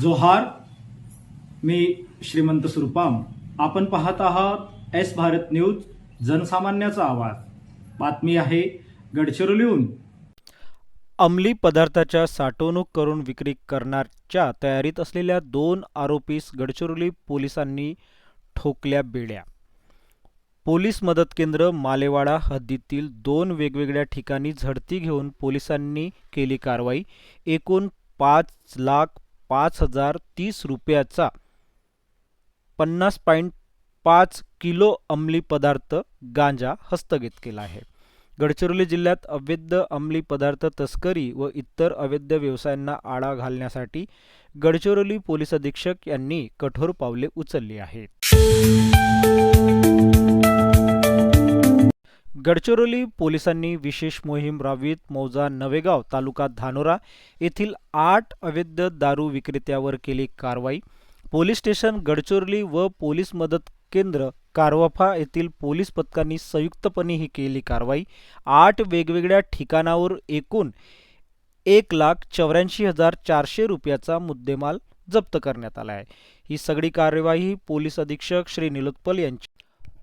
जोहार मी श्रीमंत सुरपाम. आपण पाहत आहात एस भारत न्यूज जनसामान्याचा आवाज. बातमी आहे गडचिरोलीहून अंमली पदार्थाच्या साठवणूक करून विक्री करण्याच्या तयारीत असलेल्या दोन आरोपीस गडचिरोली पोलिसांनी ठोकल्या बेड्या. पोलीस मदत केंद्र मालेवाडा हद्दीतील दोन वेगवेगळ्या ठिकाणी झडती घेऊन पोलिसांनी केली कारवाई. एकूण पाच लाख पाच हजार तीस रुपयाचा पन्नास पॉईंट पाच किलो अंमली पदार्थ गांजा हस्तगत केला आहे. गडचिरोली जिल्ह्यात अवैध अंमली पदार्थ तस्करी व इतर अवैध व्यवसायांना आळा घालण्यासाठी गडचिरोली पोलीस अधीक्षक यांनी कठोर पावले उचलली आहेत. गडचिरोली पोलिसांनी विशेष मोहीम राबवीत. मौजा नवेगाव तालुका धानोरा येथील आठ अवैध दारू विक्रेत्यावर केली कारवाई. पोलीस स्टेशन गडचिरोली व पोलीस मदत केंद्र कारवाफा येथील पोलीस पथकांनी संयुक्तपणे ही केली कारवाई. आठ वेगवेगळ्या ठिकाणावर एकूण एक लाख चौऱ्याऐंशी हजार चारशे रुपयाचा मुद्देमाल जप्त करण्यात आला आहे. ही सगळी कार्यवाही पोलीस अधीक्षक श्री निलोत्पल यांची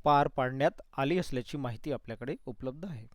पार पाडण्यात आली असल्याची माहिती आपल्याकडे उपलब्ध आहे.